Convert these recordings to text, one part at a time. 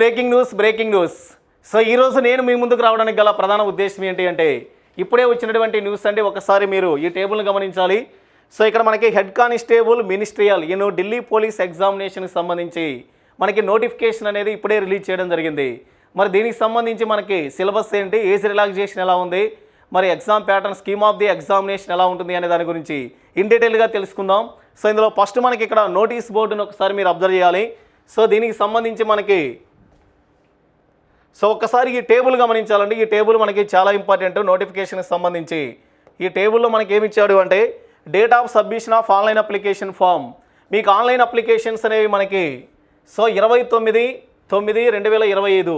Breaking news breaking news. So ఈరోజు నేను మీ ముందుకు రావడానికి గల ప్రధాన ఉద్దేశం ఏంటి అంటే ఇప్పుడే వచ్చినటువంటి న్యూస్ అంటే ఒకసారి మీరు ఈ టేబుల్ని గమనించాలి. సో ఇక్కడ మనకి హెడ్ కానిస్టేబుల్ మినిస్ట్రియల్ ఈయన ఢిల్లీ పోలీస్ ఎగ్జామినేషన్కి సంబంధించి మనకి నోటిఫికేషన్ అనేది ఇప్పుడే రిలీజ్ చేయడం జరిగింది. మరి దీనికి సంబంధించి మనకి సిలబస్ ఏంటి ఏజ్ రిలాక్సేషన్ ఎలా ఉంది మరి exam pattern scheme of the examination ఎలా ఉంటుంది అనే దాని గురించి ఇన్ డీటెయిల్గా తెలుసుకుందాం. సో ఇందులో ఫస్ట్ మనకి ఇక్కడ నోటీస్ బోర్డును ఒకసారి మీరు అబ్జర్వ్ చేయాలి. సో దీనికి సంబంధించి మనకి సో ఒక్కసారి ఈ టేబుల్ గమనించాలండి. ఈ టేబుల్ మనకి చాలా ఇంపార్టెంట్. నోటిఫికేషన్కి సంబంధించి ఈ టేబుల్లో మనకి ఏమి ఇచ్చాడు అంటే date of submission of online application form. మీకు ఆన్లైన్ అప్లికేషన్స్ అనేవి మనకి సో ఇరవై తొమ్మిది తొమ్మిది రెండు వేల ఇరవై ఐదు.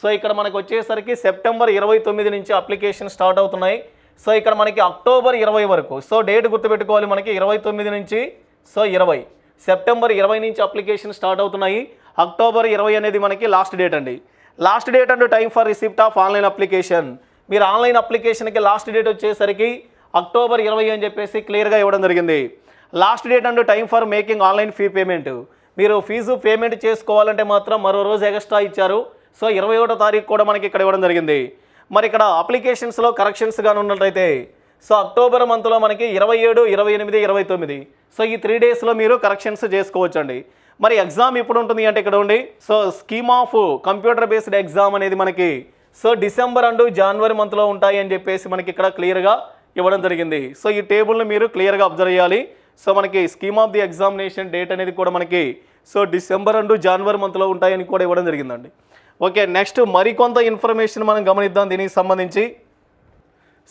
సో ఇక్కడ మనకు వచ్చేసరికి సెప్టెంబర్ ఇరవై తొమ్మిది నుంచి అప్లికేషన్ స్టార్ట్ అవుతున్నాయి. సో ఇక్కడ మనకి అక్టోబర్ ఇరవై వరకు. సో డేట్ గుర్తుపెట్టుకోవాలి మనకి ఇరవై తొమ్మిది నుంచి సో ఇరవై. సెప్టెంబర్ ఇరవై నుంచి అప్లికేషన్ స్టార్ట్ అవుతున్నాయి. అక్టోబర్ ఇరవై అనేది మనకి లాస్ట్ డేట్ అండి. Last date and time for receipt of online application. మీరు ఆన్లైన్ అప్లికేషన్కి లాస్ట్ డేట్ వచ్చేసరికి అక్టోబర్ ఇరవై అని చెప్పేసి క్లియర్గా ఇవ్వడం జరిగింది. Last date and time for making online fee payment. మీరు ఫీజు పేమెంట్ చేసుకోవాలంటే మాత్రం మరో రోజు ఎక్స్ట్రా ఇచ్చారు. సో ఇరవై ఒకటో తారీఖు కూడా మనకి ఇక్కడ ఇవ్వడం జరిగింది. మరి ఇక్కడ అప్లికేషన్స్లో కరెక్షన్స్ కానీ ఉన్నట్లయితే సో అక్టోబర్ మంత్లో మనకి ఇరవై ఏడు ఇరవై ఎనిమిది ఇరవై తొమ్మిది. సో ఈ త్రీ డేస్లో మీరు కరెక్షన్స్ చేసుకోవచ్చండి. మరి ఎగ్జామ్ ఎప్పుడు ఉంటుంది అంటే ఇక్కడ ఉండి? So scheme of computer based exam అనేది మనకి సో డిసెంబర్ అండ్ జనవరి మంత్లో ఉంటాయి అని చెప్పేసి మనకి ఇక్కడ క్లియర్గా ఇవ్వడం జరిగింది. సో ఈ టేబుల్ని మీరు క్లియర్గా అబ్జర్వ్ చేయాలి. సో మనకి scheme of the examination date అనేది కూడా మనకి సో డిసెంబర్ అండ్ జనవరి మంత్లో ఉంటాయని కూడా ఇవ్వడం జరిగిందండి. ఓకే నెక్స్ట్ మరికొంత ఇన్ఫర్మేషన్ మనం గమనిద్దాం దీనికి సంబంధించి.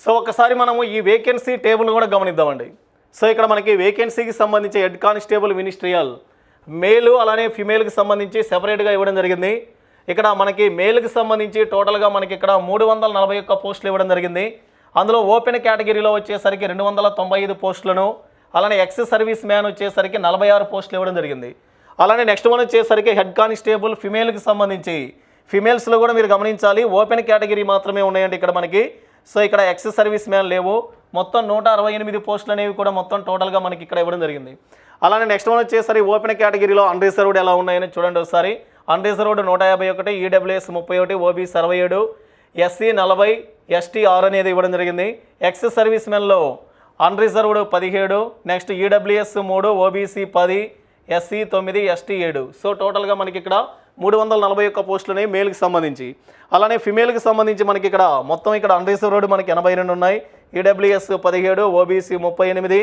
సో ఒకసారి మనము ఈ వేకెన్సీ టేబుల్ కూడా గమనిద్దామండి. సో ఇక్కడ మనకి వేకెన్సీకి సంబంధించి హెడ్ కానిస్టేబుల్ మినిస్ట్రియల్ మేలు అలానే ఫిమేల్కి సంబంధించి సెపరేట్గా ఇవ్వడం జరిగింది. ఇక్కడ మనకి మేల్కి సంబంధించి టోటల్గా మనకి ఇక్కడ మూడు వందల నలభై ఒక్క పోస్టులు ఇవ్వడం జరిగింది. అందులో ఓపెన్ కేటగిరీలో వచ్చేసరికి రెండు వందల తొంభై ఐదు పోస్టులను అలానే ఎక్స్ సర్వీస్ మ్యాన్ వచ్చేసరికి నలభై ఆరు పోస్టులు ఇవ్వడం జరిగింది. అలానే నెక్స్ట్ వన్ వచ్చేసరికి హెడ్ కానిస్టేబుల్ ఫిమేల్కి సంబంధించి ఫిమేల్స్లో కూడా మీరు గమనించాలి. ఓపెన్ కేటగిరీ మాత్రమే ఉన్నాయండి ఇక్కడ మనకి. సో ఇక్కడ ఎక్స్ సర్వీస్ మ్యాన్ లేవు. మొత్తం నూట అరవై ఎనిమిది పోస్టులు అనేవి కూడా మొత్తం టోటల్గా మనకి ఇక్కడ ఇవ్వడం జరిగింది. అలానే నెక్స్ట్ వన్ వచ్చేసరి ఓపెన్ కేటగిరీలో అన్రిజర్వ్డ్ ఎలా ఉన్నాయని చూడండి ఒకసారి. అన్రిజర్వ్డ్ నూట యాభై ఒకటి ఈడబ్ల్యూఎస్ ముప్పై ఒకటి ఓబీసీ అరవై ఏడు ఎస్సీ నలభై ఎస్టీ ఆరు అనేది ఇవ్వడం జరిగింది. ఎక్స్ సర్వీస్ మెన్లో అన్రిజర్వ్డ్ పదిహేడు నెక్స్ట్ ఈడబ్ల్యూఎస్ మూడు ఓబీసీ పది ఎస్సీ తొమ్మిది ఎస్టీ ఏడు. సో టోటల్గా మనకి ఇక్కడ మూడు వందల నలభై ఒక్క పోస్టులని మేల్కి సంబంధించి. అలానే ఫిమేల్కి సంబంధించి మనకి ఇక్కడ మొత్తం ఇక్కడ అన్రిజర్వ్డ్ మనకి ఎనభై రెండు ఉన్నాయి. ఈడబ్ల్యూఎస్ పదిహేడు ఓబీసీ ముప్పై ఎనిమిది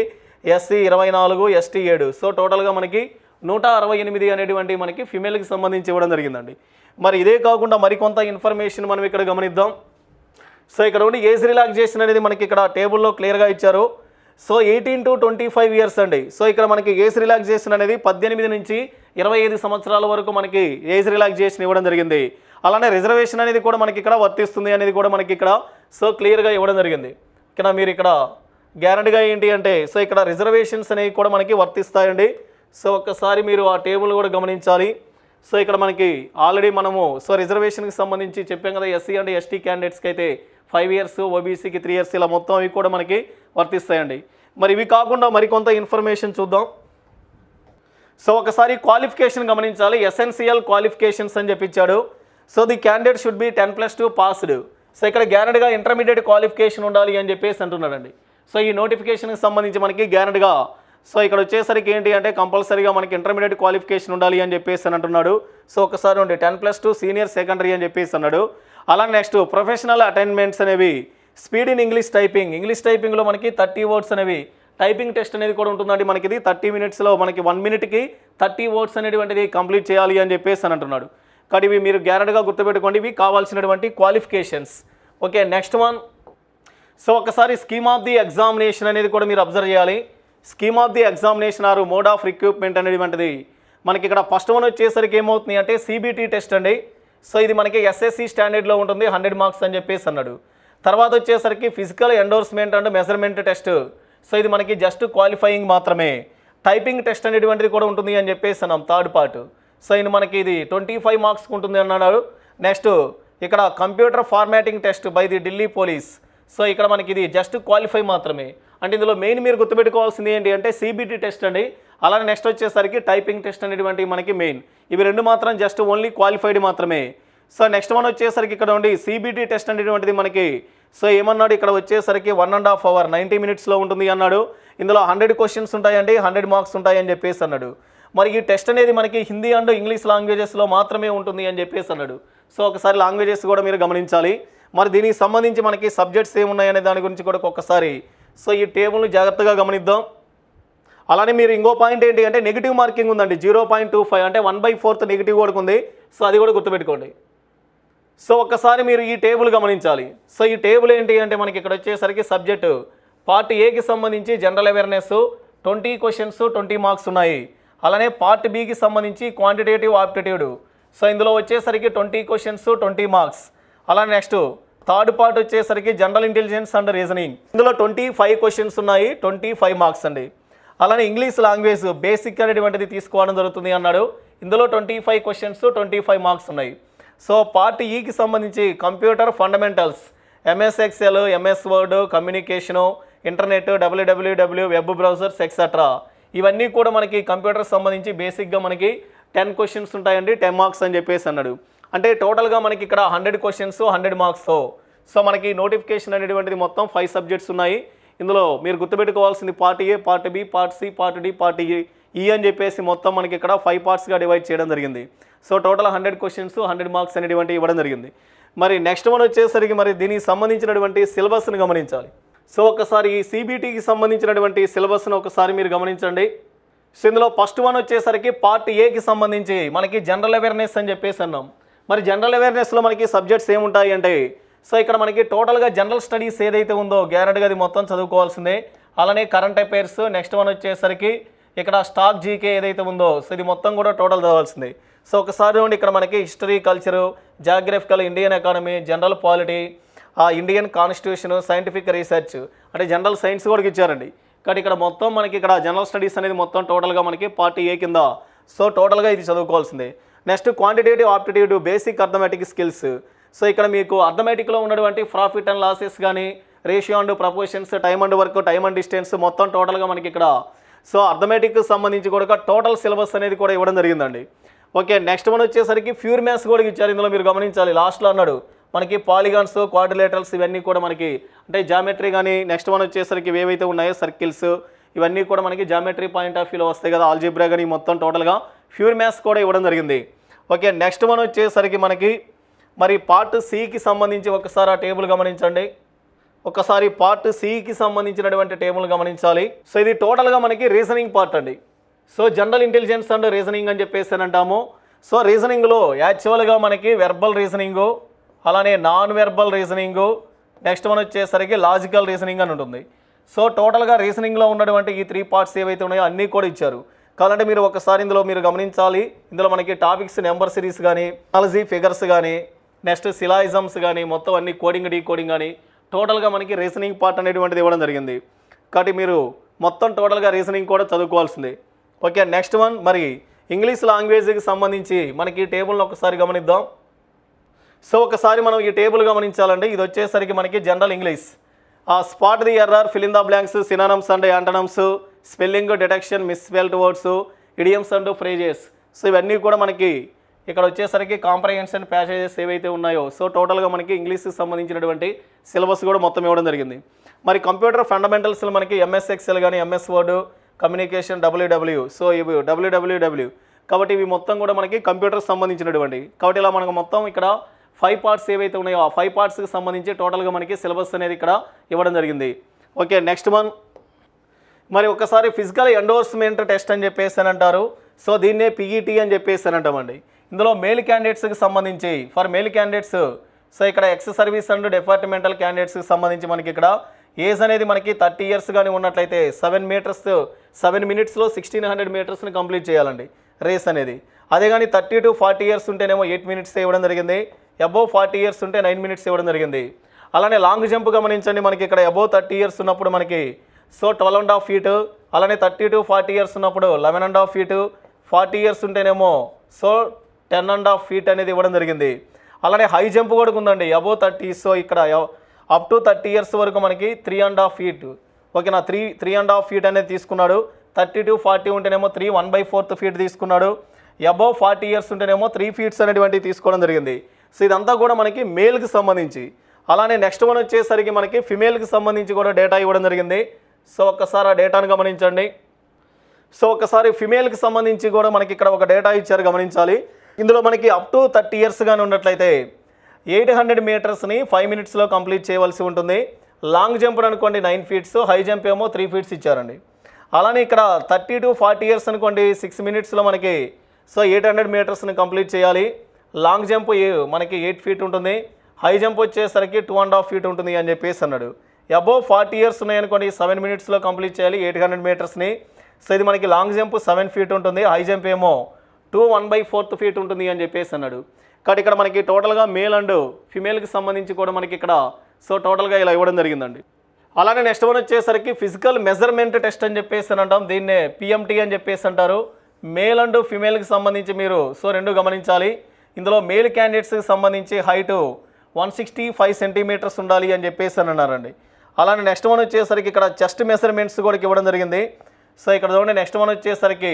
ఎస్సీ ఇరవై నాలుగు ఎస్టీ ఏడు. సో టోటల్గా మనకి నూట అరవై ఎనిమిది అనేటువంటి మనకి ఫిమేల్కి సంబంధించి ఇవ్వడం జరిగిందండి. మరి ఇదే కాకుండా మరికొంత ఇన్ఫర్మేషన్ మనం ఇక్కడ గమనిద్దాం. సో ఇక్కడ ఉండి ఏజ్ రిలాక్సేషన్ అనేది మనకి ఇక్కడ టేబుల్లో క్లియర్గా ఇచ్చారు. So eighteen to twenty five years అండి. సో ఇక్కడ మనకి ఏజ్ రిలాక్సేషన్ అనేది పద్దెనిమిది నుంచి ఇరవై ఐదు సంవత్సరాల వరకు మనకి ఏజ్ రిలాక్సేషన్ ఇవ్వడం జరిగింది. అలానే రిజర్వేషన్ అనేది కూడా మనకి ఇక్కడ వర్తిస్తుంది అనేది కూడా మనకి ఇక్కడ సో క్లియర్గా ఇవ్వడం జరిగింది. ఇక్కడ మీరు ఇక్కడ గ్యారంటీగా ఏంటి అంటే సో ఇక్కడ రిజర్వేషన్స్ అనేవి కూడా మనకి వర్తిస్తాయండి. సో ఒక్కసారి మీరు ఆ టేబుల్ కూడా గమనించాలి. సో ఇక్కడ మనకి ఆల్రెడీ మనము సో రిజర్వేషన్కి సంబంధించి చెప్పాం కదా ఎస్సీ అండ్ ఎస్టీ క్యాండిడేట్స్కి అయితే ఫైవ్ ఇయర్స్ ఓబీసీకి త్రీ ఇయర్స్ ఇలా మొత్తం అవి కూడా మనకి వర్తిస్తాయండి. మరి ఇవి కాకుండా మరికొంత ఇన్ఫర్మేషన్ చూద్దాం. సో ఒకసారి క్వాలిఫికేషన్ గమనించాలి. ఎసెన్షియల్ క్వాలిఫికేషన్స్ అని చెప్పించాడు so the candidate should be ten plus two passed. So ఇక్కడ గ్యారెంటీగా ఇంటర్మీడియట్ క్వాలిఫికేషన్ ఉండాలి అని చెప్పేసి అంటున్నాడండి. సో ఈ నోటిఫికేషన్కి సంబంధించి మనకి గ్యారెంటీగా సో ఇక్కడ వచ్చేసరికి ఏంటి అంటే కంపల్సరీగా మనకి ఇంటర్మీడియట్ క్వాలిఫికేషన్ ఉండాలి అని చెప్పేసి అని అంటున్నాడు. సో ఒకసారి ఉండి ten plus two senior secondary అని చెప్పేసి అన్నాడు. అలా నెక్స్ట్ ప్రొఫెషనల్ అటైన్మెంట్స్ అనేవి speed in English typing English టైపింగ్లో మనకి థర్టీ వర్డ్స్ అనేవి టైపింగ్ టెస్ట్ అనేది కూడా ఉంటుందండి మనకి ఇది. థర్టీ మినిట్స్లో మనకి వన్ మినిట్కి థర్టీ వర్డ్స్ అనేటువంటిది కంప్లీట్ చేయాలి అని చెప్పేసి అని అంటున్నాడు. కానీ ఇవి మీరు గ్యారెంటీగా గుర్తుపెట్టుకోండి. ఇవి కావాల్సినటువంటి qualifications okay next one so ఒకసారి స్కీమ్ ఆఫ్ ది ఎగ్జామినేషన్ అనేది కూడా మీరు అబ్జర్వ్ చేయాలి. స్కీమ్ ఆఫ్ ది ఎగ్జామినేషన్ ఆరు మోడ్ ఆఫ్ రిక్రూట్మెంట్ అనేటువంటిది మనకి ఇక్కడ ఫస్ట్ వన్ వచ్చేసరికి ఏమవుతుంది అంటే సిబిటీ టెస్ట్ అండి. సో ఇది మనకి ఎస్ఎస్సి స్టాండర్డ్లో ఉంటుంది హండ్రెడ్ మార్క్స్ అని చెప్పేసి అన్నాడు. తర్వాత వచ్చేసరికి physical endorsement and measurement test. So ఇది మనకి జస్ట్ క్వాలిఫైయింగ్ మాత్రమే. టైపింగ్ టెస్ట్ అనేటువంటిది కూడా ఉంటుంది అని చెప్పేసి అన్నాం థర్డ్ పార్ట్. సో ఇది మనకి ఇది ట్వంటీ ఫైవ్ మార్క్స్కి ఉంటుంది అన్నాడు. నెక్స్ట్ ఇక్కడ computer formatting test by the Delhi police. So ఇక్కడ మనకి ఇది జస్ట్ క్వాలిఫై మాత్రమే. అంటే ఇందులో మెయిన్ మీరు గుర్తుపెట్టుకోవాల్సింది ఏంటి అంటే సిబిటీ టెస్ట్ అండి. అలానే నెక్స్ట్ వచ్చేసరికి టైపింగ్ టెస్ట్ అనేటువంటి మనకి మెయిన్ ఇవి రెండు మాత్రం జస్ట్ ఓన్లీ క్వాలిఫైడ్ మాత్రమే. సో నెక్స్ట్ వన్ వచ్చేసరికి ఇక్కడ ఉండి సిబిటీ టెస్ట్ అనేటువంటిది మనకి సో ఏమన్నాడు? ఇక్కడ వచ్చేసరికి one and half hour ninety మినిట్స్లో ఉంటుంది అన్నాడు. ఇందులో హండ్రెడ్ క్వశ్చన్స్ ఉంటాయండి హండ్రెడ్ మార్క్స్ ఉంటాయని చెప్పేసి అన్నాడు. మరి ఈ టెస్ట్ అనేది మనకి హిందీ అండ్ ఇంగ్లీష్ లాంగ్వేజెస్లో మాత్రమే ఉంటుంది అని చెప్పేసి అన్నాడు. సో ఒకసారి లాంగ్వేజెస్ కూడా మీరు గమనించాలి. మరి దీనికి సంబంధించి మనకి సబ్జెక్ట్స్ ఏమున్నాయనే దాని గురించి కూడా ఒక్కసారి సో ఈ టేబుల్ని జాగ్రత్తగా గమనిద్దాం. అలానే మీరు ఇంకో పాయింట్ ఏంటి అంటే నెగిటివ్ మార్కింగ్ ఉందండి. జీరో పాయింట్ టూ ఫైవ్ అంటే వన్ బై ఫోర్త్ నెగిటివ్ కూడా ఉంది. సో అది కూడా గుర్తుపెట్టుకోండి. సో ఒక్కసారి మీరు ఈ టేబుల్ గమనించాలి. సో ఈ టేబుల్ ఏంటి అంటే మనకి ఇక్కడ వచ్చేసరికి సబ్జెక్టు పార్ట్ ఏకి సంబంధించి general awareness twenty questions twenty marks ఉన్నాయి. అలానే పార్ట్ బికి సంబంధించి క్వాంటిటేటివ్ ఆప్టిట్యూడ్. సో ఇందులో వచ్చేసరికి ట్వంటీ క్వశ్చన్స్ ట్వంటీ మార్క్స్. అలానే నెక్స్ట్ థర్డ్ పార్ట్ వచ్చేసరికి జనరల్ ఇంటెలిజెన్స్ అండ్ రీజనింగ్. ఇందులో ట్వంటీ ఫైవ్ క్వశ్చన్స్ ఉన్నాయి ట్వంటీ ఫైవ్ మార్క్స్ అండి. అలానే ఇంగ్లీష్ లాంగ్వేజ్ బేసిక్ అనేటువంటిది తీసుకోవడం జరుగుతుంది అన్నాడు. ఇందులో twenty five questions twenty five marks ఉన్నాయి. సో పార్ట్ ఈకి సంబంధించి computer fundamentals MS Excel MS Word communication internet WWW web browsers etcetera ఇవన్నీ కూడా మనకి కంప్యూటర్ సంబంధించి బేసిక్గా మనకి టెన్ క్వశ్చన్స్ ఉంటాయండి టెన్ మార్క్స్ అని చెప్పేసి అన్నాడు. అంటే టోటల్గా మనకి ఇక్కడ హండ్రెడ్ క్వశ్చన్స్ హండ్రెడ్ మార్క్స్తో సో మనకి నోటిఫికేషన్ అనేటువంటిది మొత్తం ఫైవ్ సబ్జెక్ట్స్ ఉన్నాయి. ఇందులో మీరు గుర్తుపెట్టుకోవాల్సింది part A part B part C part D part E అని చెప్పేసి మొత్తం మనకి ఇక్కడ ఫైవ్ పార్ట్స్గా డివైడ్ చేయడం జరిగింది. So total hundred questions hundred marks అనేటువంటి ఇవ్వడం జరిగింది. మరి నెక్స్ట్ వన్ వచ్చేసరికి మరి దీనికి సంబంధించినటువంటి సిలబస్ని గమనించాలి. సో ఒకసారి ఈ సిబిటికి సంబంధించినటువంటి సిలబస్ను ఒకసారి మీరు గమనించండి. సో ఇందులో ఫస్ట్ వన్ వచ్చేసరికి పార్ట్ ఏకి సంబంధించి మనకి జనరల్ అవేర్నెస్ అని చెప్పేసి అన్నాం. మరి జనరల్ అవేర్నెస్లో మనకి సబ్జెక్ట్స్ ఏముంటాయి అంటే సో ఇక్కడ మనకి టోటల్గా జనరల్ స్టడీస్ ఏదైతే ఉందో గ్యారెంట్గా అది మొత్తం చదువుకోవాల్సిందే. అలానే కరెంట్ అఫైర్స్ నెక్స్ట్ వన్ వచ్చేసరికి ఇక్కడ స్టాక్ జీకే ఏదైతే ఉందో సో ఇది మొత్తం కూడా టోటల్ చదవాల్సిందే. సో ఒకసారి నుండి ఇక్కడ మనకి history culture geographical Indian economy general polity ఆ ఇండియన్ కాన్స్టిట్యూషన్ సైంటిఫిక్ రీసెర్చ్ అంటే జనరల్ సైన్స్ కూడా ఇచ్చారండి. కానీ ఇక్కడ మొత్తం మనకి ఇక్కడ జనరల్ స్టడీస్ అనేది మొత్తం టోటల్గా మనకి పార్టీ ఏ కింద. సో టోటల్గా ఇది చదువుకోవాల్సిందే. Next quantitative aptitude basic arithmetic skills. So ఇక్కడ మీకు అర్థమెటిక్లో ఉన్నటువంటి ప్రాఫిట్ అండ్ లాసెస్ కానీ ratio and proportions time and work time and distance మొత్తం టోటల్గా మనకి ఇక్కడ సో అర్థమెటిక్ సంబంధించి కూడా టోటల్ సిలబస్ అనేది కూడా ఇవ్వడం జరిగిందండి. ఓకే నెక్స్ట్ వన్ వచ్చేసరికి ప్యూర్ మ్యాథ్స్ కూడా ఇచ్చారు. ఇందులో మీరు గమనించాలి. లాస్ట్లో అన్నాడు మనకి పాలిగాన్స్ క్వాడ్రిలేటర్స్ ఇవన్నీ కూడా మనకి అంటే జామెట్రీ కానీ నెక్స్ట్ వన్ వచ్చేసరికి ఏవైతే ఉన్నాయో సర్కిల్స్ ఇవన్నీ కూడా మనకి జామెట్రీ పాయింట్ ఆఫ్ వ్యూలో వస్తాయి కదా ఆల్జిబ్రా కానీ మొత్తం టోటల్గా ప్యూర్ మ్యాథ్స్ కూడా ఇవ్వడం జరిగింది. ఓకే నెక్స్ట్ మనం వచ్చేసరికి మనకి మరి పార్ట్ సికి సంబంధించి ఒకసారి ఆ టేబుల్ గమనించండి. ఒకసారి పార్ట్ సికి సంబంధించినటువంటి టేబుల్ గమనించాలి. సో ఇది టోటల్గా మనకి రీజనింగ్ పార్ట్ అండి. So general intelligence and reasoning అని చెప్పేసి అంటాము. సో రీజనింగ్లో యాక్చువల్గా మనకి వెర్బల్ రీజనింగు అలానే నాన్ వెర్బల్ రీజనింగు నెక్స్ట్ మనం వచ్చేసరికి లాజికల్ రీజనింగ్ అని ఉంటుంది. సో టోటల్గా రీజనింగ్లో ఉన్నటువంటి ఈ త్రీ పార్ట్స్ ఏవైతే ఉన్నాయో అన్నీ కూడా ఇచ్చారు. కావాలంటే మీరు ఒకసారి ఇందులో మీరు గమనించాలి. ఇందులో మనకి టాపిక్స్ నెంబర్ సిరీస్ కానీ అనాలజీ ఫిగర్స్ కానీ నెక్స్ట్ సిలాయిజమ్స్ కానీ మొత్తం అన్ని కోడింగ్ డీ కోడింగ్ కానీ టోటల్గా మనకి రీజనింగ్ పార్ట్ అనేటువంటిది ఇవ్వడం జరిగింది. కాబట్టి మీరు మొత్తం టోటల్గా రీజనింగ్ కూడా చదువుకోవాల్సింది. ఓకే నెక్స్ట్ వన్ మరి ఇంగ్లీష్ లాంగ్వేజ్కి సంబంధించి మనకి ఈ టేబుల్ని ఒకసారి గమనిద్దాం. సో ఒకసారి మనం ఈ టేబుల్ గమనించాలండి ఇది వచ్చేసరికి మనకి జనరల్ ఇంగ్లీష్. ఆ spot the error fill in the the blanks synonyms and antonyms. Spelling detection misspelled words idioms and phrases. So ఇవన్నీ కూడా మనకి ఇక్కడ వచ్చేసరికి కాంప్రహెన్షన్ ప్యాసేజెస్ ఏవైతే ఉన్నాయో సో టోటల్గా మనకి ఇంగ్లీష్కి సంబంధించినటువంటి సిలబస్ కూడా మొత్తం ఇవ్వడం జరిగింది. మరి కంప్యూటర్ ఫండమెంటల్స్ మనకి ఎంఎస్ ఎక్సెల్ కానీ MS Word communication WWW. So ఇవి డబ్ల్యూడబ్ల్యూడబ్ల్యూ. కాబట్టి ఇవి మొత్తం కూడా మనకి కంప్యూటర్కి సంబంధించినటువంటి. కాబట్టి ఇలా మనకు మొత్తం ఇక్కడ ఫైవ్ పార్ట్స్ ఏవైతే ఉన్నాయో ఆ ఫైవ్ పార్ట్స్కి సంబంధించి టోటల్గా మనకి సిలబస్ అనేది ఇక్కడ ఇవ్వడం జరిగింది. Okay next one. మరి ఒకసారి ఫిజికల్ ఎండోర్స్మెంట్ టెస్ట్ అని చెప్పేసి అని అంటారు. సో దీన్నే పీఈటీ అని చెప్పేసి అని అంటామండి. ఇందులో మేల్ క్యాండిడేట్స్కి సంబంధించి ఫర్ మేల్ క్యాండిడేట్స్ సో ఇక్కడ ఎక్స్ సర్వీస్ అండ్ డిపార్ట్మెంటల్ క్యాండిడేట్స్కి సంబంధించి మనకి ఇక్కడ ఏజ్ అనేది మనకి థర్టీ ఇయర్స్ కానీ ఉన్నట్లయితే సెవెన్ మీటర్స్ సెవెన్ మినిట్స్లో సిక్స్టీన్ హండ్రెడ్ మీటర్స్ని కంప్లీట్ చేయాలండి రేస్ అనేది. అదే కానీ థర్టీ టు ఫార్టీ ఇయర్స్ ఉంటేనేమో ఎయిట్ మినిట్స్ ఇవ్వడం జరిగింది. అబోవ్ ఫార్టీ ఇయర్స్ ఉంటే నైన్ మినిట్స్ ఇవ్వడం జరిగింది. అలానే లాంగ్ జంప్ గమనించండి. మనకి ఇక్కడ అబోవ్ థర్టీ ఇయర్స్ ఉన్నప్పుడు మనకి so twelve and half feet అలానే థర్టీ టు ఫార్టీ ఇయర్స్ ఉన్నప్పుడు eleven and half feet forty years ఉంటేనేమో so ten and half feet అనేది ఇవ్వడం జరిగింది. అలానే హై జంప్ కూడా ఉందండి అబో థర్టీ సో ఇక్కడ అప్ టు థర్టీ ఇయర్స్ వరకు మనకి త్రీ అండ్ హాఫ్ ఫీట్. ఓకేనా? Three three and half feet అనేది తీసుకున్నాడు. థర్టీ టు ఫార్టీ ఉంటేనేమో three one by fourth feet తీసుకున్నాడు. అబోవ్ ఫార్టీ ఇయర్స్ ఉంటేనేమో త్రీ ఫీట్స్ అనేటువంటివి తీసుకోవడం జరిగింది. సో ఇదంతా కూడా మనకి మేల్కి సంబంధించి. అలానే నెక్స్ట్ వన్ వచ్చేసరికి మనకి ఫిమేల్కి సంబంధించి కూడా డేటా ఇవ్వడం జరిగింది. సో ఒక్కసారి ఆ డేటాను గమనించండి. సో ఒకసారి ఫిమేల్కి సంబంధించి కూడా మనకి ఇక్కడ ఒక డేటా ఇచ్చారు గమనించాలి. ఇందులో మనకి అప్ టు థర్టీ ఇయర్స్ కానీ ఉన్నట్లయితే ఎయిట్ హండ్రెడ్ మీటర్స్ని ఫైవ్ మినిట్స్లో కంప్లీట్ చేయవలసి ఉంటుంది. లాంగ్ జంప్ అనుకోండి నైన్ ఫీట్స్ హై జంప్ ఏమో త్రీ ఫీట్స్ ఇచ్చారండి. అలానే ఇక్కడ థర్టీ టు ఫార్టీ ఇయర్స్ అనుకోండి సిక్స్ మినిట్స్లో మనకి సో ఎయిట్ హండ్రెడ్ మీటర్స్ని కంప్లీట్ చేయాలి. లాంగ్ జంప్ మనకి ఎయిట్ ఫీట్ ఉంటుంది. హై జంప్ వచ్చేసరికి టూ అండ్ హాఫ్ ఫీట్ ఉంటుంది అని చెప్పేసి అన్నాడు. అబోవ్ ఫార్టీ ఇయర్స్ ఉన్నాయనుకోండి సెవెన్ మినిట్స్లో కంప్లీట్ చేయాలి ఎయిట్ హండ్రెడ్ మీటర్స్ని సో ఇది మనకి లాంగ్ జంప్ సెవెన్ ఫీట్ ఉంటుంది హై జంప్ ఏమో two one by fourth feet ఉంటుంది అని చెప్పేసి అన్నాడు. కాబట్టి ఇక్కడ మనకి టోటల్గా మేల్ అండ్ ఫిమేల్కి సంబంధించి కూడా మనకి ఇక్కడ సో టోటల్గా ఇలా ఇవ్వడం జరిగిందండి. అలానే నెక్స్ట్ వన్ వచ్చేసరికి ఫిజికల్ మెజర్మెంట్ టెస్ట్ అని చెప్పేసి అని అంటాం దీన్నే పిఎంటీ అని చెప్పేసి అంటారు. మేల్ అండ్ ఫిమేల్కి సంబంధించి మీరు సో రెండు గమనించాలి. ఇందులో మేల్ క్యాండిడేట్స్కి సంబంధించి height one sixty five centimetres ఉండాలి అని చెప్పేసి అని అన్నారండి. అలానే నెక్స్ట్ వన్ వచ్చేసరికి ఇక్కడ చెస్ట్ మెజర్మెంట్స్ కూడా ఇవ్వడం జరిగింది. సో ఇక్కడ చూడండి నెక్స్ట్ వన్ వచ్చేసరికి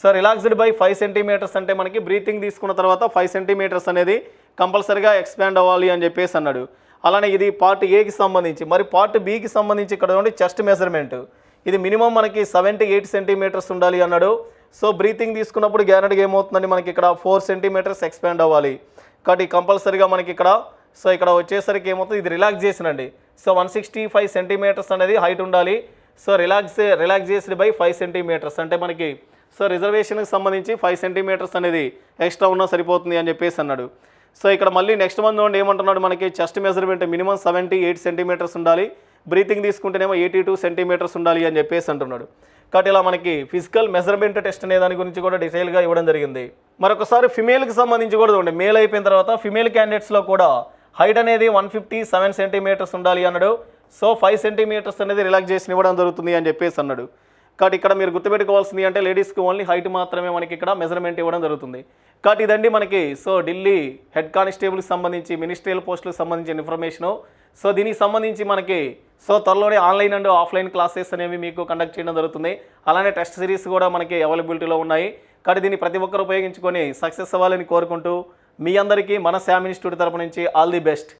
so relaxed by five centimetres అంటే మనకి బ్రీతింగ్ తీసుకున్న తర్వాత ఫైవ్ సెంటీమీటర్స్ అనేది కంపల్సరీగా ఎక్స్పాండ్ అవ్వాలి అని చెప్పేసి అన్నాడు. అలానే ఇది పార్ట్ ఏకి సంబంధించి మరి పార్ట్ బికి సంబంధించి ఇక్కడ చూడండి చెస్ట్ మెజర్మెంట్. ఇది మినిమం మనకి సెవెంటీ ఎయిట్ సెంటీమీటర్స్ ఉండాలి అన్నాడు. సో బ్రీతింగ్ తీసుకున్నప్పుడు గ్యారెంటీగా ఏమవుతుందండి మనకి ఇక్కడ ఫోర్ సెంటీమీటర్స్ ఎక్స్పాండ్ అవ్వాలి. కాబట్టి కంపల్సరీగా మనకి ఇక్కడ సో ఇక్కడ వచ్చేసరికి ఏమవుతుంది ఇది relax చేసినండి so one sixty five centimetres అనేది హైట్ ఉండాలి. So relax relaxed by five centimetres. అంటే మనకి సో రిజర్వేషన్కి సంబంధించి ఫైవ్ సెంటీమీటర్స్ అనేది ఎక్స్ట్రా ఉన్నా సరిపోతుంది అని చెప్పేసి అన్నాడు. సో ఇక్కడ మళ్ళీ నెక్స్ట్ మంత్ నుండి ఏమంటున్నాడు మనకి chest measurement minimum seventy eight centimetres ఉండాలి. బ్రీతింగ్ తీసుకుంటేనేమో ఎయిటీ టూ సెంటీమీటర్స్ ఉండాలి అని చెప్పేసి అంటున్నాడు. కాబట్టి ఇలా మనకి ఫిజికల్ మెజర్మెంట్ టెస్ట్ అనే దాని గురించి కూడా డీటెయిల్గా ఇవ్వడం జరిగింది. మరొకసారి ఫిమేల్కి సంబంధించి కూడా చూడండి. మేల్ అయిపోయిన తర్వాత ఫిమేల్ క్యాండిడేట్స్లో కూడా హైట్ అనేది వన్ ఫిఫ్టీ సెవెన్ సెంటీమీటర్స్ ఉండాలి అన్నాడు. సో ఫైవ్ సెంటీమీటర్స్ అనేది రిలాక్సేషన్ ఇవ్వడం జరుగుతుంది అని చెప్పేసి అన్నాడు. కాబట్టి ఇక్కడ మీరు గుర్తుపెట్టుకోవాల్సింది అంటే లేడీస్కి ఓన్లీ హైట్ మాత్రమే మనకి ఇక్కడ మెజర్మెంట్ ఇవ్వడం జరుగుతుంది. కాబట్టి ఇదండి మనకి. సో ఢిల్లీ హెడ్ కానిస్టేబుల్కి సంబంధించి మినిస్ట్రియల్ పోస్టులకు సంబంధించిన ఇన్ఫర్మేషను. సో దీనికి సంబంధించి మనకి సో త్వరలోనే ఆన్లైన్ అండ్ ఆఫ్లైన్ క్లాసెస్ అనేవి మీకు కండక్ట్ చేయడం జరుగుతుంది. అలానే టెస్ట్ సిరీస్ కూడా మనకి అవైలబిలిటీలో ఉన్నాయి. కాబట్టి దీన్ని ప్రతి ఒక్కరు ఉపయోగించుకొని సక్సెస్ అవ్వాలని కోరుకుంటూ మీ అందరికీ మన శామ్ ఇన్స్టిట్యూట్ తరపు నుంచి ఆల్ ది బెస్ట్.